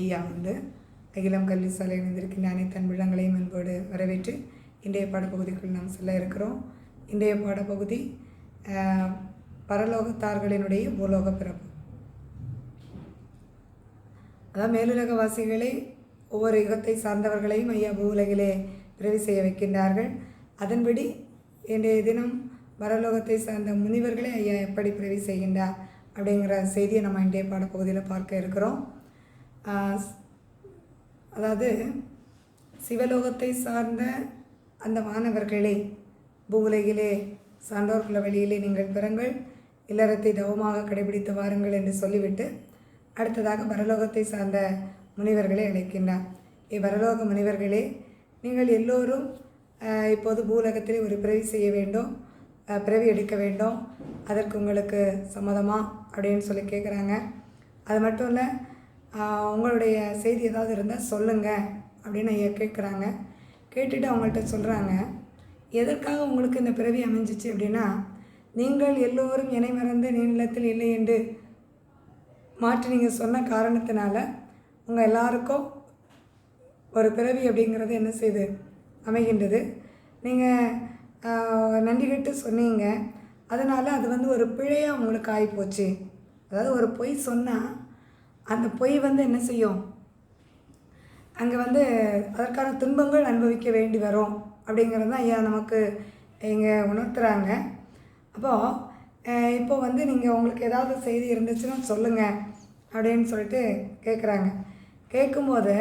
ஐயா வந்து அகிலம் கல்வி சாலை இணைந்திருக்கின்ற அனைத்து அன்பிடங்களையும் அன்போடு வரவேற்று இன்றைய பாடப்பகுதிக்குள் நாம் செல்ல இருக்கிறோம். இன்றைய பாடப்பகுதி பரலோகத்தார்களினுடைய பூலோக பிறப்பு. அதான் மேலுலக வாசிகளை ஒவ்வொரு யுகத்தை சார்ந்தவர்களையும் ஐயா பூவுலகிலே பிறவி செய்ய வைக்கின்றார்கள். அதன்படி இன்றைய தினம் பரலோகத்தை சார்ந்த முனிவர்களை ஐயா எப்படி பிறவி செய்கின்றார் அப்படிங்கிற செய்தியை நம்ம இன்றைய பாடப்பகுதியில் பார்க்க இருக்கிறோம். அதாவது சிவலோகத்தை சார்ந்த அந்த மாணவர்களே பூவுலகிலே சான்றோர்குல வழியிலே நீங்கள் பிறங்கள் இல்லறத்தை தவமாக கடைபிடித்து வாருங்கள் என்று சொல்லிவிட்டு அடுத்ததாக பரலோகத்தை சார்ந்த முனிவர்களை அழைக்கின்றார். இவ்வரலோக பரலோக முனிவர்களே நீங்கள் எல்லோரும் இப்போது பூலகத்திலே ஒரு பிறவி செய்ய வேண்டும் பிறவி எடுக்க வேண்டும் அதற்கு உங்களுக்கு சம்மதமா அப்படின்னு சொல்லி கேட்குறாங்க அது மட்டும் இல்லை உங்களுடைய செய்தி ஏதாவது இருந்தால் சொல்லுங்கள் அப்படின்னு ஐயா கேட்குறாங்க கேட்டுட்டு அவங்கள்ட்ட சொல்கிறாங்க எதற்காக உங்களுக்கு இந்த பிறவி அமைஞ்சிச்சு அப்படின்னா நீங்கள் எல்லோரும் இணை மறந்து நீளத்தில் இல்லை என்று மாற்றி நீங்கள் சொன்ன காரணத்தினால உங்கள் எல்லாருக்கும் ஒரு பிறவி அப்படிங்கிறது என்ன செய்து அமைகின்றது. நீங்கள் நன்றி கட்டு சொன்னீங்க. அதனால் அது வந்து ஒரு பிழையாக உங்களுக்கு ஆகிப்போச்சு அதாவது ஒரு பொய் சொன்னால் அந்த பொய் வந்து என்ன செய்யும்? அங்கே வந்து அதற்கான துன்பங்கள் அனுபவிக்க வேண்டி வரும். அப்படிங்கிறது தான் ஐயா நமக்கு இங்கே உணர்த்துறாங்க. அப்போது இப்போ வந்து நீங்கள் உங்களுக்கு ஏதாவது செய்தி இருந்துச்சுன்னா சொல்லுங்கள் அப்படின்னு சொல்லிட்டு கேட்குறாங்க கேட்கும்போது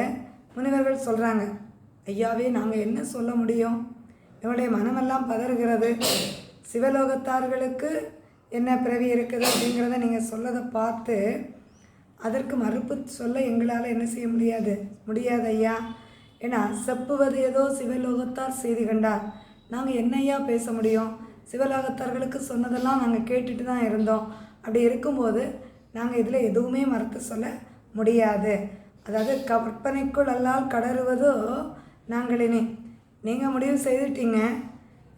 முனிவர்கள் சொல்கிறாங்க ஐயாவே நாங்கள் என்ன சொல்ல முடியும்? என்னுடைய மனமெல்லாம் பதறுகிறது. சிவலோகத்தார்களுக்கு என்ன பிறவி இருக்குது? அப்படிங்கிறத நீங்கள் சொல்லதை பார்த்து அதற்கு மறுப்பு சொல்ல எங்களால் என்ன செய்ய முடியாது. முடியாது ஐயா ஏன்னா செப்புவது ஏதோ சிவலோகத்தார் செய்து கண்டார். நாங்கள் என்னையா பேச முடியும்? சிவலோகத்தார்களுக்கு சொன்னதெல்லாம் நாங்கள் கேட்டுட்டு தான் இருந்தோம். அப்படி இருக்கும்போது நாங்கள் இதில் எதுவுமே மறுத்து சொல்ல முடியாது. அதாவது கற்பனைக்குள் அல்லால் கடறுவதோ நாங்கள் இனி. நீங்கள் முடிவு செய்துட்டீங்க.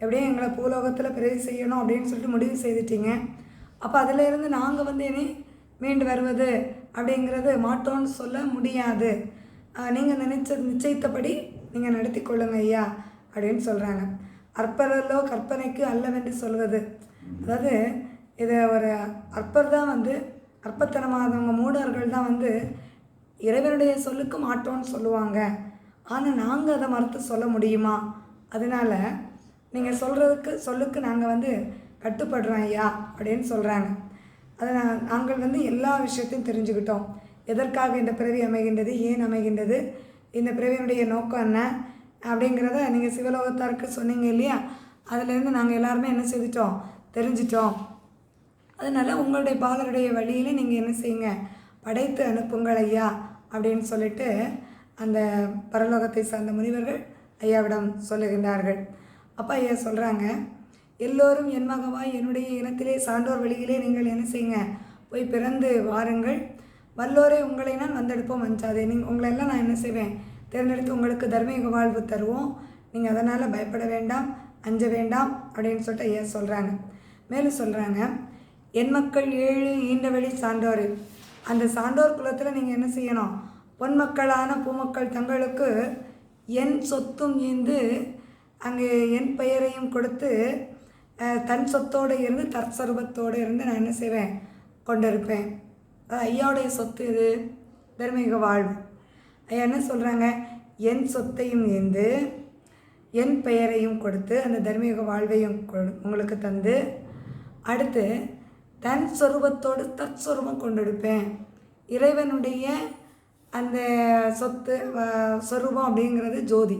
எப்படியும் எங்களை பூலோகத்தில் பிறகு செய்யணும் அப்படின்னு சொல்லிட்டு முடிவு செய்துட்டீங்க. அப்போ அதிலிருந்து நாங்கள் வந்து இனி மீண்டு வருவது? அப்படிங்கிறது மாட்டோம்னு சொல்ல முடியாது. நீங்கள் நினைச்ச நிச்சயித்தபடி நீங்கள் நடத்தி கொள்ளுங்க ஐயா அப்படின்னு சொல்கிறாங்க அற்பரலோ கற்பனைக்கு அல்லவென்று சொல்வது. அதாவது இதை ஒரு அற்பர் தான் வந்து அற்பத்தனமானவங்க மூடர்கள் தான் வந்து இறைவனுடைய சொல்லுக்கு மாட்டோம்னு சொல்லுவாங்க. ஆனால் நாங்கள் அதை மறுத்து சொல்ல முடியுமா? அதனால் நீங்கள் சொல்கிறதுக்கு சொல்லுக்கு நாங்கள் வந்து கட்டுப்படுறோம் ஐயா அப்படின்னு சொல்கிறாங்க அதை நான் நாங்கள் வந்து எல்லா விஷயத்தையும் தெரிஞ்சுக்கிட்டோம். எதற்காக இந்த பிறவி அமைகின்றது ஏன் அமைகின்றது இந்த பிறவியினுடைய நோக்கம் என்ன அப்படிங்கிறத நீங்கள் சிவலோகத்தாருக்கு சொன்னீங்க இல்லையா? அதுலேருந்து நாங்கள் எல்லாருமே என்ன செய்துட்டோம்? தெரிஞ்சிட்டோம். அதனால் உங்களுடைய பாலருடைய வழியில் நீங்கள் என்ன செய்யுங்க? படைத்து அனுப்புங்கள் ஐயா அப்படின்னு சொல்லிட்டு அந்த பரலோகத்தை சார்ந்த முனிவர்கள் ஐயாவிடம் சொல்லுகின்றார்கள். அப்பா ஐயா சொல்கிறாங்க எல்லோரும் என் மகவாய் என்னுடைய இனத்திலே சான்றோர் வழியிலே நீங்கள் என்ன செய்யுங்க? போய் பிறந்து வாருங்கள். வல்லோரே உங்களை நான் வந்தெடுப்போம் வஞ்சாதே. நீங்கள் உங்களை எல்லாம் நான் என்ன செய்வேன்? தேர்ந்தெடுத்து உங்களுக்கு தர்மீக வாழ்வு தருவோம். நீங்கள் அதனால் பயப்பட வேண்டாம் அஞ்ச வேண்டாம் அப்படின்னு சொல்லிட்டு ஐயா சொல்கிறாங்க மேலும் சொல்கிறாங்க என் மக்கள் ஏழு ஈண்டவெளி சான்றோர். அந்த சான்றோர் குலத்தில் நீங்கள் என்ன செய்யணும்? பொன் மக்களான பூமக்கள் தங்களுக்கு என் சொத்தும் ஈந்து அங்கே என் பெயரையும் கொடுத்து தன் சொத்தோடு இருந்து தற்சருபத்தோடு இருந்து நான் என்ன செய்வேன்? கொண்டிருப்பேன். அது ஐயாவுடைய சொத்து இது தர்மீக வாழ்வு. ஐயா என்ன சொல்கிறாங்க என் சொத்தையும் ஏந்து என் பெயரையும் கொடுத்து அந்த தர்மீக வாழ்வையும் கொடு உங்களுக்கு தந்து அடுத்து தன் சொரூபத்தோடு தற்சொரூபம் கொண்டெடுப்பேன் இறைவனுடைய அந்த சொத்து வ- சொரூபம் அப்படிங்கிறது ஜோதி.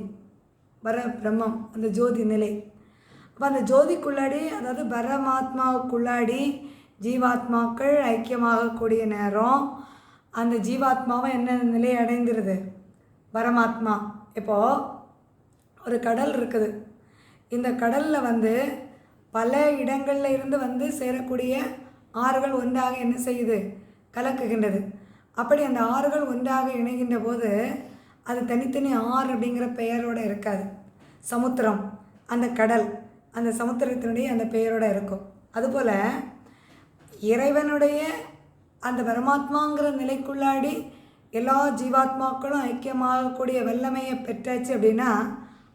வர பிரம்மம் அந்த ஜோதி நிலை. அப்போ அந்த ஜோதிக்குள்ளாடி அதாவது பரமாத்மாவுக்குள்ளாடி ஜீவாத்மாக்கள் ஐக்கியமாகக்கூடிய நேரம். அந்த ஜீவாத்மாவை என்ன நிலை அடைந்துருது? பரமாத்மா. இப்போது ஒரு கடல் இருக்குது. இந்த கடலில் வந்து பல இடங்களில் இருந்து வந்து சேரக்கூடிய ஆறுகள் ஒன்றாக என்ன செய்யுது? கலக்குகின்றது. அப்படி அந்த ஆறுகள் ஒன்றாக இணைகின்ற போது அது தனித்தனி ஆறு அப்படிங்கிற பெயரோடு இருக்காது. சமுத்திரம் அந்த கடல். அந்த சமுத்திரத்தினுடைய அந்த பெயரோடு இருக்கும். அதுபோல் இறைவனுடைய அந்த பரமாத்மாங்கிற நிலைக்குள்ளாடி எல்லா ஜீவாத்மாக்களும் ஐக்கியமாகக்கூடிய வல்லமையை பெற்றாச்சு அப்படின்னா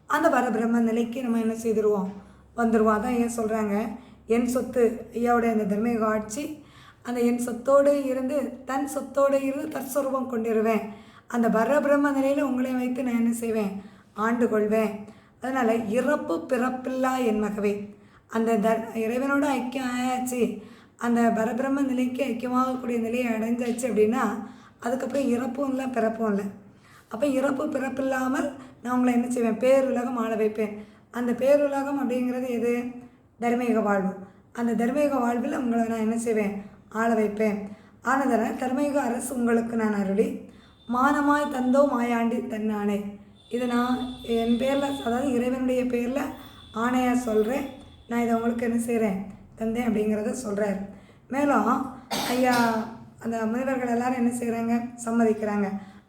அந்த பரபிரம்ம நிலைக்கு நம்ம என்ன செய்திருவோம்? வந்துடுவோம் அதான் ஏன் சொல்கிறாங்க என் சொத்து ஐயாவுடைய அந்த தர்மீக ஆட்சி அந்த என் சொத்தோடு இருந்து தன் சொத்தோடு இருந்து தற்சொருபம் கொண்டிருவேன். அந்த பரபிரம்ம நிலையில் உங்களை வைத்து நான் என்ன செய்வேன்? ஆண்டு கொள்வேன். அதனால் இறப்பு பிறப்பில்லா என் மகவே அந்த த இறைவனோட ஐக்கியம் ஆயாச்சு. அந்த பரபிரம்ம நிலைக்கு ஐக்கியமாகக்கூடிய நிலையை அடைஞ்சாச்சு அப்படின்னா அதுக்கப்புறம் இறப்பும் இல்லை பிறப்பும் இல்லை. அப்போ இறப்பு பிறப்பு இல்லாமல் நான் உங்களை என்ன செய்வேன்? பேருலகம் ஆள வைப்பேன். அந்த பேருலகம் அப்படிங்கிறது எது? தர்மீக வாழ்வு. அந்த தர்மீக வாழ்வில் உங்களை நான் என்ன செய்வேன்? ஆள வைப்பேன். ஆனதனால் தர்மீக அரசு உங்களுக்கு நான் அருளி மானமாய் தந்தோ மாயாண்டி தன்னானே. இது நான் என் பேரில் அதாவது இறைவனுடைய பேரில் ஆணையாக சொல்கிறேன் நான் இதை உங்களுக்கு என்ன செய்கிறேன் தந்தேன் அப்படிங்கிறத சொல்கிறார் மேலும் ஐயா அந்த முனிவர்கள் எல்லாரும் என்ன செய்கிறாங்க சம்மதிக்கிறாங்க.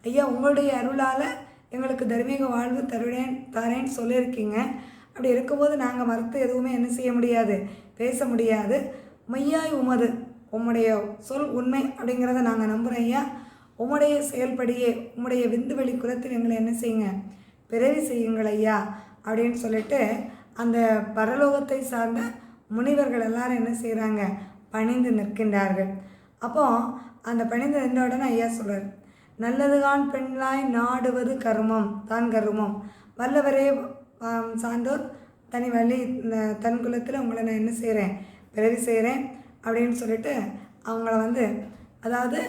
ஐயா உங்களுடைய அருளால் எங்களுக்கு தர்மீக வாழ்வு தருவேன் தரேன்னு சொல்லியிருக்கீங்க. அப்படி இருக்கும்போது நாங்கள் மறுத்து எதுவுமே என்ன செய்ய முடியாது பேச முடியாது. மெய்யாய் உமது உம்முடைய சொல் உண்மை அப்படிங்கிறத நாங்கள் நம்புகிறோம் ஐயா. உம்முடைய செயல்படியே உம்முடைய விந்துவெளி குலத்தில் எங்களை என்ன செய்யுங்க? பிறவி செய்யுங்கள் ஐயா அப்படின்னு சொல்லிட்டு அந்த பரலோகத்தை சார்ந்த முனிவர்கள் எல்லாரும் என்ன செய்கிறாங்க பணிந்து நிற்கின்றார்கள். அப்போ அந்த பணிந்து நின்ற உடனே ஐயா சொல்கிறார் நல்லதுகான் பெண்களாய் நாடுவது கருமம் தான் கருமம். வல்லவரே சார்ந்தோர் தனி வழி தன் குலத்தில் உங்களை நான் என்ன செய்கிறேன் பிறவி செய்கிறேன் அப்படின்னு சொல்லிட்டு அவங்கள வந்து அதாவது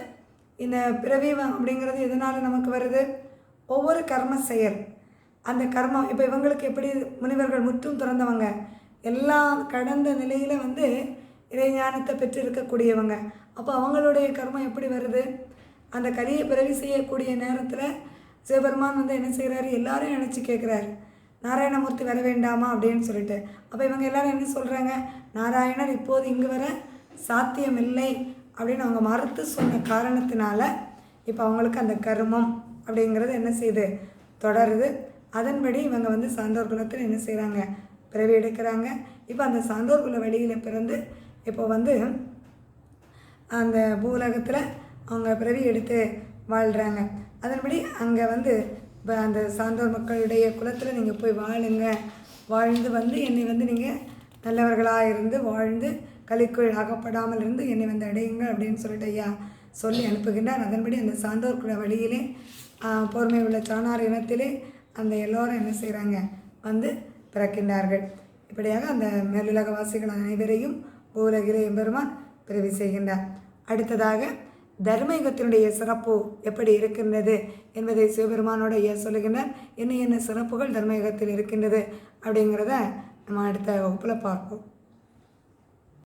இந்த பிறவி அப்படிங்கிறது எதனால் நமக்கு வருது? ஒவ்வொரு கர்ம செயல். அந்த கர்மம் இப்போ இவங்களுக்கு எப்படி முனிவர்கள் முற்றும் திறந்தவங்க? எல்லாம் கடந்த நிலையில் வந்து இறைஞானத்தை பெற்று இருக்கக்கூடியவங்க அப்போ அவங்களுடைய கர்மம் எப்படி வருது? அந்த கலியை பிறவி செய்யக்கூடிய நேரத்தில் சிவபெருமான் வந்து என்ன செய்கிறாரு எல்லாரும் நினச்சி கேட்குறாரு நாராயணமூர்த்தி வர வேண்டாமா அப்படின்னு சொல்லிட்டு. அப்போ இவங்க எல்லாரும் என்ன சொல்கிறாங்க நாராயணர் இப்போது இங்கு வர சாத்தியமில்லை. அப்படின்னு அவங்க மறுத்து சொன்ன காரணத்தினால இப்போ அவங்களுக்கு அந்த கருமம் அப்படிங்கிறது என்ன செய்யுது தொடருது. அதன்படி இவங்க வந்து சான்றோர் குலத்தில் என்ன செய்கிறாங்க பிறவி எடுக்கிறாங்க. இப்போ அந்த சான்றோர் குல வழியில் பிறந்து இப்போ வந்து அந்த பூலகத்தில் அவங்க பிறவி எடுத்து வாழ்கிறாங்க அதன்படி அங்கே வந்து இப்போ அந்த சான்றோர் மக்களுடைய குலத்தில் நீங்கள் போய் வாழுங்க. வாழ்ந்து வந்து என்னை வந்து நீங்கள் நல்லவர்களாக இருந்து வாழ்ந்து கலிக்குள் அகப்படாமல் இருந்து என்னை வந்து அடையுங்கள் அப்படின்னு சொல்லிட்டு ஐயா சொல்லி அனுப்புகின்றார். அதன்படி அந்த சான்றோர் குல வழியிலே பொறுமை உள்ள சாணார் இனத்திலே அந்த எல்லோரும் என்ன செய்கிறாங்க வந்து பிறக்கின்றார்கள். இப்படியாக அந்த மேலுலகவாசிகள் அனைவரையும் பூலகிலே எம்பெருமான் பிறவி செய்கின்றார். அடுத்ததாக தர்மயுகத்தினுடைய சிறப்பு எப்படி இருக்கின்றது என்பதை சிவபெருமானோட ஐயா சொல்லுகின்றார். என்ன என்ன சிறப்புகள் தர்மயுகத்தில் இருக்கின்றது அப்படிங்கிறத நம்ம அடுத்த வகுப்பில் பார்ப்போம்.